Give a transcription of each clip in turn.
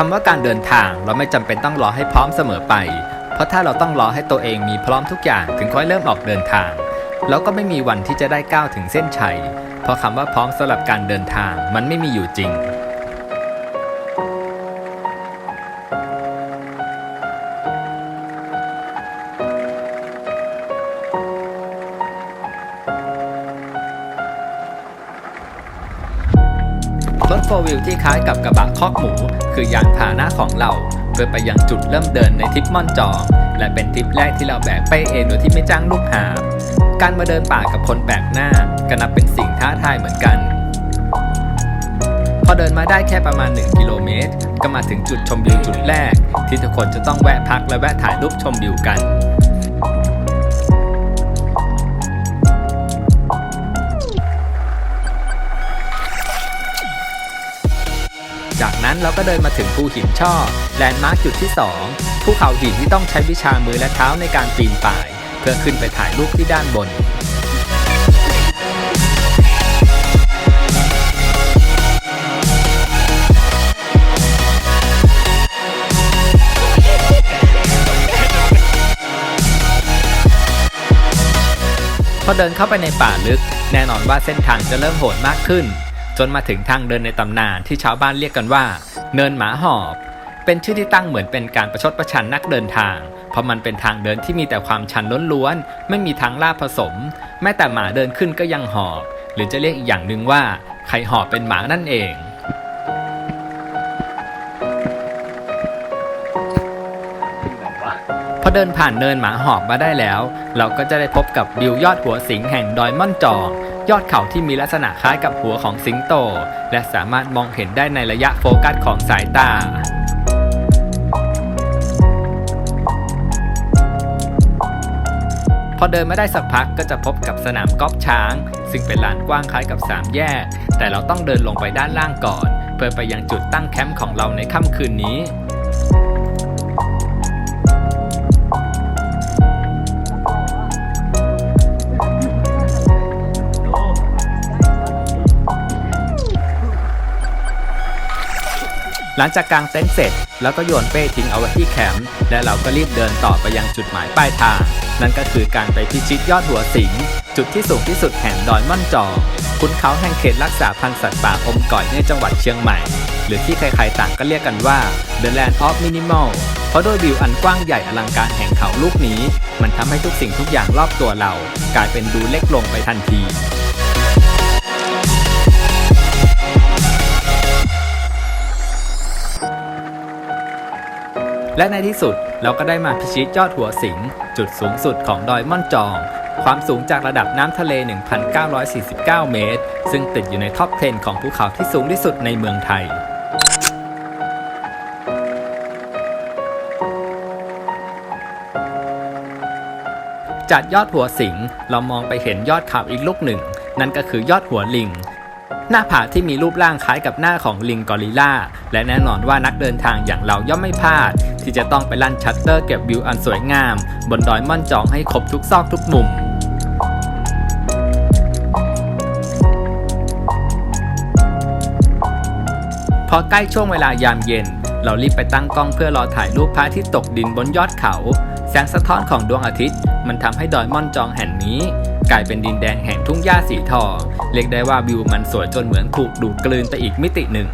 คำว่าการเดินทางเราไม่จำเป็นต้องรอให้พร้อมเสมอไป เพราะถ้าเราต้องรอให้ตัวเองมีพร้อมทุกอย่างถึงค่อยเริ่มออกเดินทางเราก็ไม่มีวันที่จะได้ก้าวถึงเส้นชัย เพราะคำว่าพร้อมสำหรับการเดินทางมันไม่มีอยู่จริง โฟวิลที่คล้ายกับกระบะคอกหมู คือยานพาหนะของเรา เพื่อไปยังจุดเริ่มเดินในทริปม่อนจอง และเป็นทริปแรกที่เราแบกไปเองโดยที่ไม่จ้างลูกหาบการมาเดินป่ากับคนแปลกหน้าก็นับเป็นสิ่งท้าทายเหมือนกัน พอเดินมาได้แค่ประมาณ 1 กิโลเมตร ก็มาถึงจุดชมวิวจุดแรก ที่ทุกคนจะต้องแวะพักและแวะถ่ายรูปชมวิวกัน นั้นเราก็เดินมาถึงภูหินช่อแลนด์มาร์คจุดที่ 2 ภูเขาหินที่ต้องใช้วิชามือและเท้าในการปีนป่าย เพื่อขึ้นไปถ่ายรูปที่ด้านบนพอเดินเข้าไปในป่าลึก แน่นอนว่าเส้นทางจะเริ่มโหดมากขึ้น จนมาถึงทางเดินในตำนานที่ชาวบ้านเรียกกันว่า เนินหมาหอบ เป็นชื่อที่ตั้งเหมือนเป็นการประชดประชันนักเดินทาง เพราะมันเป็นทางเดินที่มีแต่ความชันล้วนๆไม่มีทางลาดผสม แม้แต่หมาเดินขึ้นก็ยังหอบ หรือจะเรียกอีกอย่างหนึ่งว่าใครหอบเป็นหมานั่นเองพอเดินผ่านเนินหมาหอบมาได้แล้ว เราก็จะได้พบกับวิวยอดหัวสิงแห่งดอยม่อนจอง ยอดเขาที่มีลักษณะคล้ายกับหัวของสิงโต และสามารถมองเห็นได้ในระยะโฟกัสของสายตาพอเดินมาได้สักพักก็จะพบกับสนามกอล์ฟช้าง ซึ่งเป็นลานกว้างคล้ายกับสามแยก แต่เราต้องเดินลงไปด้านล่างก่อน เพื่อไปยังจุดตั้งแคมป์ของเราในค่ำคืนนี้ หลังจากกางเต็นท์เสร็จ แล้วก็โยนเป้ทิ้งเอาไว้ที่แคมป์และเราก็รีบเดินต่อไปยังจุดหมายปลายทาง นั่นก็คือการไปพิชิตยอดหัวสิง จุดที่สูงที่สุดแห่งดอยม่อนจอคุณเขาแห่งเขตรักษาพันธุ์สัตว์ป่าอมก่อยในจังหวัดเชียงใหม่ หรือที่ใครๆต่างก็เรียกกันว่า The Land of Minimal เพราะด้วยวิวอันกว้างใหญ่อลังการแห่งเขาลูกนี้ มันทำให้ทุกสิ่งทุกอย่างรอบตัวเรา กลายเป็นดูเล็กลงไปทันที และในที่สุดเราก็ได้มาพิชิตยอดหัวสิง จุดสูงสุดของดอยม่อนจอง ความสูงจากระดับน้ำทะเล 1,949 เมตร ซึ่งติดอยู่ในท็อป 10 ของภูเขาที่สูงที่สุดในเมืองไทยจากยอดหัวสิงเรามองไปเห็นยอดเขาอีกลูกหนึ่ง นั่นก็คือยอดหัวลิง หน้าผาที่มีรูปร่างคล้ายกับหน้าของลิงกอริลลาและแน่นอนว่านักเดินทางอย่างเราย่อมไม่พลาด ที่จะต้องไปลั่นชัตเตอร์เก็บวิวอันสวยงาม บนดอยม่อนจองให้ครบทุกซอกทุกมุมพอใกล้ช่วงเวลายามเย็น เรารีบไปตั้งกล้องเพื่อรอถ่ายรูปพระอาทิตย์ตกดินบนยอดเขา แสงสะท้อนของดวงอาทิตย์ มันทำให้ดอยม่อนจองแห่งนี้ กลายเป็นดินแดงแห่งทุ่งหญ้าสีทองเรียกได้ว่าวิวมันสวยจนเหมือนถูกดูดกลืนไปอีกมิติหนึ่ง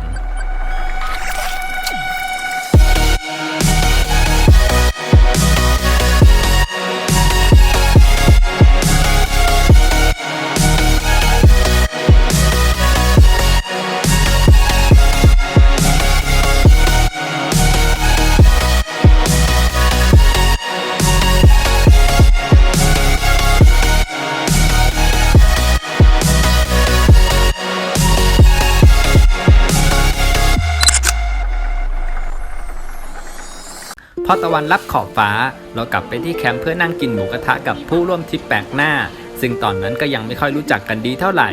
พอตะวันรับขอบฟ้าเรากลับไปที่แคมป์เพื่อนั่งกินหมูกระทะกับผู้ร่วมทริปแปลกหน้า ซึ่งตอนนั้นก็ยังไม่ค่อยรู้จักกันดีเท่าไหร่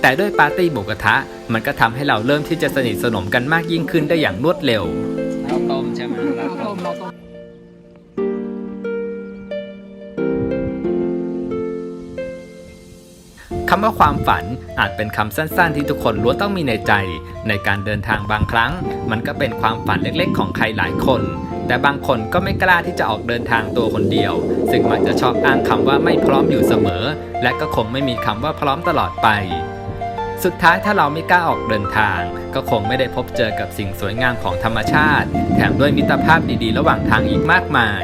แต่ด้วยปาร์ตี้หมูกระทะ มันก็ทำให้เราเริ่มที่จะสนิทสนมกันมากยิ่งขึ้นได้อย่างรวดเร็วข้าวต้มใช่ไหมข้าวต้มขคำว่าความฝันอาจเป็นคำสั้นๆ ที่ทุกคนล้วนต้องมีในใจ ในการเดินทางบางครั้ง มันก็เป็นความฝันเล็กๆ ของใครหลายคน แต่บางคนก็ไม่กล้าที่จะออกเดินทางตัวคนเดียว ซึ่งมักจะชอบอ้างคำว่าไม่พร้อมอยู่เสมอ และก็คงไม่มีคำว่าพร้อมตลอดไป สุดท้ายถ้าเราไม่กล้าออกเดินทาง ก็คงไม่ได้พบเจอกับสิ่งสวยงามของธรรมชาติ แถมด้วยมิตรภาพดีๆ ระหว่างทางอีกมากมาย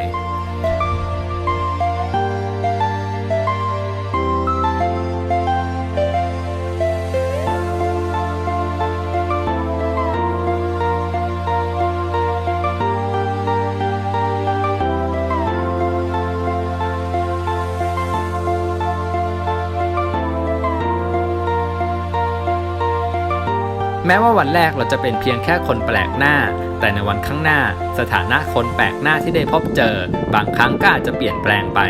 แม้ว่าวันแรกเราจะเป็นเพียงแค่คนแปลกหน้า แต่ในวันข้างหน้า สถานะคนแปลกหน้าที่ได้พบเจอ บางครั้งก็อาจจะเปลี่ยนแปลงไป